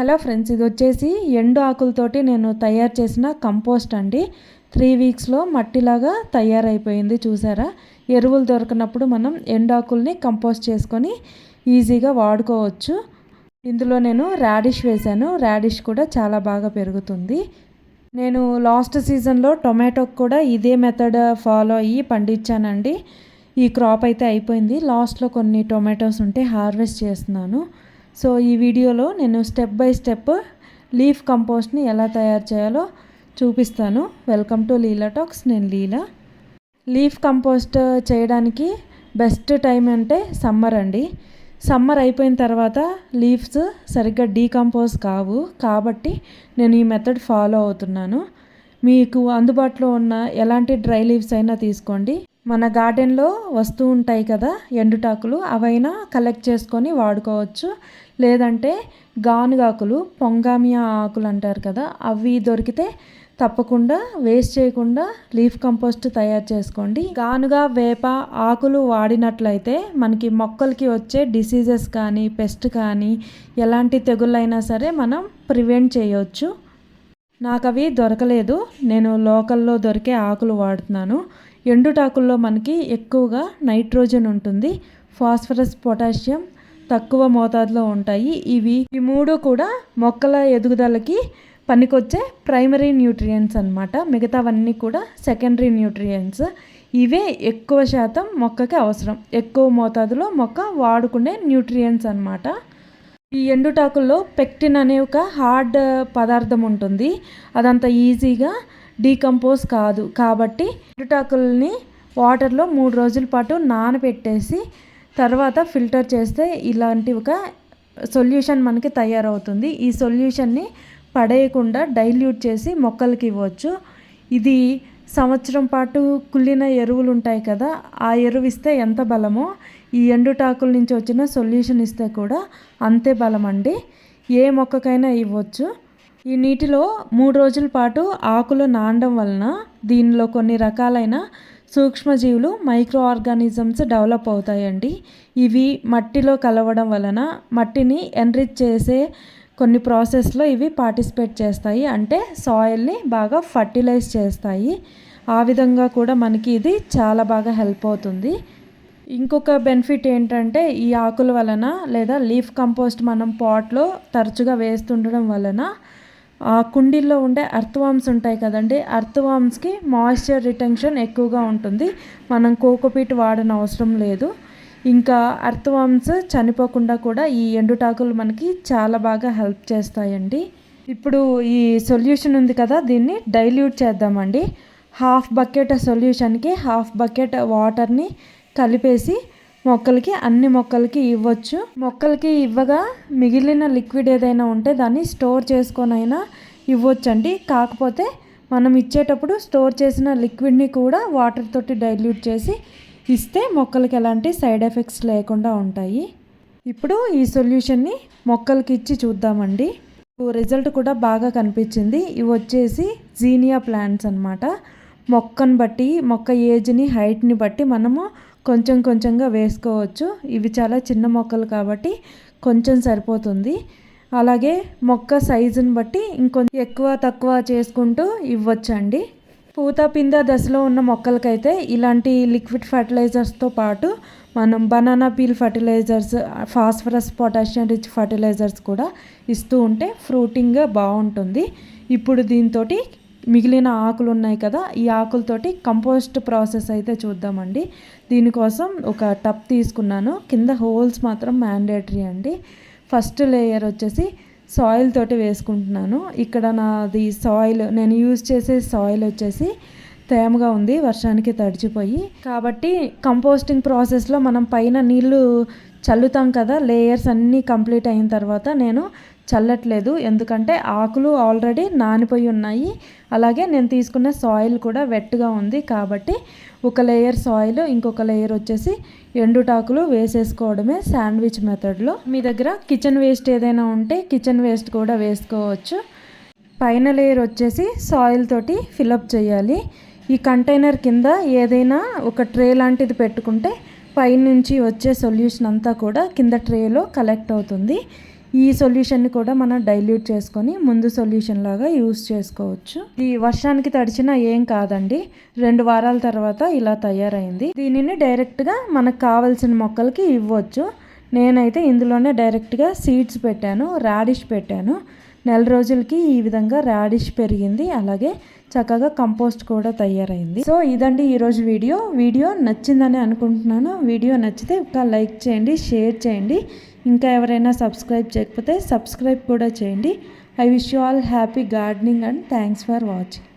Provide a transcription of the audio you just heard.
Hello friends ఇది వచ్చేసి ఎండు ఆకులతోటి నేను తయారు చేసిన కంపోస్ట్ అండి. త్రీ వీక్స్లో మట్టిలాగా తయారైపోయింది చూసారా? ఎరువులు దొరకనప్పుడు మనం ఎండు ఆకుల్ని కంపోస్ట్ చేసుకొని ఈజీగా వాడుకోవచ్చు. ఇందులో నేను రాడిష్ వేశాను. రాడిష్ కూడా చాలా బాగా పెరుగుతుంది. నేను లాస్ట్ సీజన్లో టొమాటోకి కూడా ఇదే మెథడ్ ఫాలో అయ్యి పండించానండి. ఈ క్రాప్ అయితే అయిపోయింది. లాస్ట్లో కొన్ని టొమాటోస్ ఉంటే హార్వెస్ట్ చేస్తున్నాను. సో ఈ వీడియోలో నేను స్టెప్ బై స్టెప్ లీఫ్ కంపోస్ట్ని ఎలా తయారు చేయాలో చూపిస్తాను. Welcome to Leela talks. నేను లీలా. లీఫ్ కంపోస్ట్ చేయడానికి బెస్ట్ టైం అంటే సమ్మర్ అండి. సమ్మర్ అయిపోయిన తర్వాత లీవ్స్ సరిగ్గా డీకంపోజ్ కావు. కాబట్టి నేను ఈ మెథడ్ ఫాలో అవుతున్నాను. మీకు అందుబాటులో ఉన్న ఎలాంటి డ్రై లీవ్స్ అయినా తీసుకోండి. మన గార్డెన్లో వస్తూ ఉంటాయి కదా ఎండుటాకులు అవైనా కలెక్ట్ చేసుకొని వాడుకోవచ్చు. లేదంటే గానుగాకులు పొంగామియా ఆకులు అంటారు కదా అవి దొరికితే తప్పకుండా వేస్ట్ చేయకుండా లీఫ్ కంపోస్ట్ తయారు చేసుకోండి. గానుగా వేప ఆకులు వాడినట్లయితే మనకి మొక్కలకి వచ్చే డిసీజెస్ కానీ పెస్ట్ కానీ ఎలాంటి తెగుళ్ళైనా సరే మనం ప్రివెంట్ చేయవచ్చు నాకు అవి దొరకలేదు. నేను లోకల్లో దొరికే ఆకులు వాడుతున్నాను. ఎండుటాకుల్లో మనకి ఎక్కువగా నైట్రోజన్ ఉంటుంది ఫాస్ఫరస్ పొటాషియం తక్కువ మోతాదులో ఉంటాయి. ఇవి ఈ మూడు కూడా మొక్కల ఎదుగుదలకి పనికొచ్చే ప్రైమరీ న్యూట్రియంట్స్ అనమాట మిగతావన్నీ కూడా సెకండరీ న్యూట్రియంట్స్. ఇవే ఎక్కువ శాతం మొక్కకి అవసరం. ఎక్కువ మోతాదులో మొక్క వాడుకునే న్యూట్రియంట్స్ అనమాట ఈ ఎండుటాకుల్లో పెక్టిన్ అనే ఒక హార్డ్ పదార్థం ఉంటుంది. అదంత ఈజీగా డీకంపోజ్ కాదు. కాబట్టి ఎండుటాకుల్ని వాటర్లో మూడు రోజుల పాటు నానబెట్టేసి తర్వాత ఫిల్టర్ చేస్తే ఇలాంటి ఒక సొల్యూషన్ మనకి తయారవుతుంది. ఈ సొల్యూషన్ని పడేయకుండా డైల్యూట్ చేసి మొక్కలకి ఇవ్వచ్చు. ఇది సంవత్సరం పాటు కుళ్ళిన ఎరువులు ఉంటాయి కదా ఆ ఎరువు ఇస్తే ఎంత బలమో ఈ ఎండుటాకుల నుంచి వచ్చిన సొల్యూషన్ ఇస్తే కూడా అంతే బలం అండి. ఏ మొక్కకైనా ఇవ్వచ్చు. ఈ నీటిలో మూడు రోజుల పాటు ఆకులు నానడం వలన దీనిలో కొన్ని రకాలైన సూక్ష్మజీవులు మైక్రో ఆర్గానిజమ్స్ డెవలప్ అవుతాయండి. ఇవి మట్టిలో కలవడం వలన మట్టిని ఎన్రిచ్ చేసే కొన్ని ప్రాసెస్లో ఇవి పార్టిసిపేట్ చేస్తాయి. అంటే సాయిల్ని బాగా ఫర్టిలైజ్ చేస్తాయి. ఆ విధంగా కూడా మనకి ఇది చాలా బాగా హెల్ప్ అవుతుంది. ఇంకొక బెనిఫిట్ ఏంటంటే ఈ ఆకుల వలన లేదా లీఫ్ కంపోస్ట్ మనం పాట్లో తరచుగా వేస్తుండడం వలన ఆ కుండీల్లో ఉండే అర్త్వామ్స్ ఉంటాయి కదండి అర్త్వామ్స్కి మాయిశ్చర్ రిటెన్షన్ ఎక్కువగా ఉంటుంది. మనం కోకోపీట్ వాడని అవసరం లేదు. ఇంకా అర్త్వామ్స్ చనిపోకుండా కూడా ఈ ఎండుటాకులు మనకి చాలా బాగా హెల్ప్ చేస్తాయండి. ఇప్పుడు ఈ సొల్యూషన్ ఉంది కదా దీన్ని డైల్యూట్ చేద్దామండి. హాఫ్ బకెట్ సొల్యూషన్కి హాఫ్ బకెట్ వాటర్ని కలిపేసి మొక్కలకి అన్ని మొక్కలకి ఇవ్వచ్చు. మొక్కలకి ఇవ్వగా మిగిలిన లిక్విడ్ ఏదైనా ఉంటే దాన్ని స్టోర్ చేసుకొనైనా ఇవ్వచ్చండి. కాకపోతే మనం ఇచ్చేటప్పుడు స్టోర్ చేసిన లిక్విడ్ని కూడా వాటర్ తోటి డైల్యూట్ చేసి ఇస్తే మొక్కలకి ఎలాంటి సైడ్ ఎఫెక్ట్స్ లేకుండా ఉంటాయి. ఇప్పుడు ఈ సొల్యూషన్ని మొక్కలకి ఇచ్చి చూద్దామండి. రిజల్ట్ కూడా బాగా కనిపించింది. ఇవి వచ్చేసి జీనియా ప్లాంట్స్ అనమాట మొక్కను బట్టి మొక్క ఏజ్ని హైట్ని బట్టి మనము కొంచెం కొంచెంగా వేసుకోవచ్చు. ఇవి చాలా చిన్న మొక్కలు కాబట్టి కొంచెం సరిపోతుంది. అలాగే మొక్క సైజుని బట్టి ఇంకొంచెం ఎక్కువ తక్కువ చేసుకుంటూ ఇవ్వచ్చండి. పూత పింద దశలో ఉన్న మొక్కలకైతే ఇలాంటి లిక్విడ్ ఫర్టిలైజర్స్తో పాటు మనం banana peel fertilisers phosphorus potassium rich fertilisers కూడా ఇస్తూ ఉంటే ఫ్రూటింగ్గా బాగుంటుంది. ఇప్పుడు దీంతో మిగిలిన ఆకులు ఉన్నాయి కదా ఈ ఆకులతోటి కంపోస్ట్ ప్రాసెస్ అయితే చూద్దామండి. దీనికోసం ఒక టప్ తీసుకున్నాను. కింద హోల్స్ మాత్రం మ్యాండేటరీ అండి. ఫస్ట్ లేయర్ వచ్చేసి సాయిల్ తోటి వేసుకుంటున్నాను. ఇక్కడ నాది సాయిల్ నేను యూజ్ చేసే సాయిల్ వచ్చేసి తేమగా ఉంది వర్షానికి తడిచిపోయి. కాబట్టి కంపోస్టింగ్ ప్రాసెస్లో మనం పైన నీళ్ళు చల్లుతాం కదా లేయర్స్ అన్నీ కంప్లీట్ అయిన తర్వాత నేను చల్లట్లేదు. ఎందుకంటే ఆకులు ఆల్రెడీ నానిపోయి ఉన్నాయి. అలాగే నేను తీసుకున్న సాయిల్ కూడా వెట్గా ఉంది కాబట్టి ఒక లేయర్ సాయిల్ ఇంకొక లేయర్ వచ్చేసి ఎండుటాకులు వేసేసుకోవడమే శాండ్విచ్ మెథడ్లో. మీ దగ్గర కిచెన్ వేస్ట్ ఏదైనా ఉంటే కిచెన్ వేస్ట్ కూడా వేసుకోవచ్చు. పైన లేయర్ వచ్చేసి సాయిల్ తోటి ఫిలప్ చేయాలి. ఈ కంటైనర్ కింద ఏదైనా ఒక ట్రే లాంటిది పెట్టుకుంటే పైనుంచి వచ్చే సొల్యూషన్ అంతా కూడా కింద ట్రేలో కలెక్ట్ అవుతుంది. ఈ సొల్యూషన్ని కూడా మనం డైల్యూట్ చేసుకొని ముందు సొల్యూషన్ లాగా యూస్ చేసుకోవచ్చు. ఈ వర్షానికి తడిచినా ఏం కాదండి. రెండు వారాల తర్వాత ఇలా తయారైంది. దీనిని డైరెక్ట్గా మనకు కావాల్సిన మొక్కలకి ఇవ్వచ్చు. నేనైతే ఇందులోనే డైరెక్ట్గా సీడ్స్ పెట్టాను రాడిష్ పెట్టాను. నెల రోజులకి ఈ విధంగా రాడిష్ పెరిగింది. అలాగే చక్కగా కంపోస్ట్ కూడా తయారైంది. సో ఇదండి ఈరోజు వీడియో. వీడియో నచ్చిందని అనుకుంటున్నాను. వీడియో నచ్చితే ఒక లైక్ చేయండి షేర్ చేయండి. ఇంకా ఎవరైనా సబ్స్క్రైబ్ చేయకపోతే సబ్స్క్రైబ్ కూడా చేయండి. I wish you all happy gardening and thanks for watching.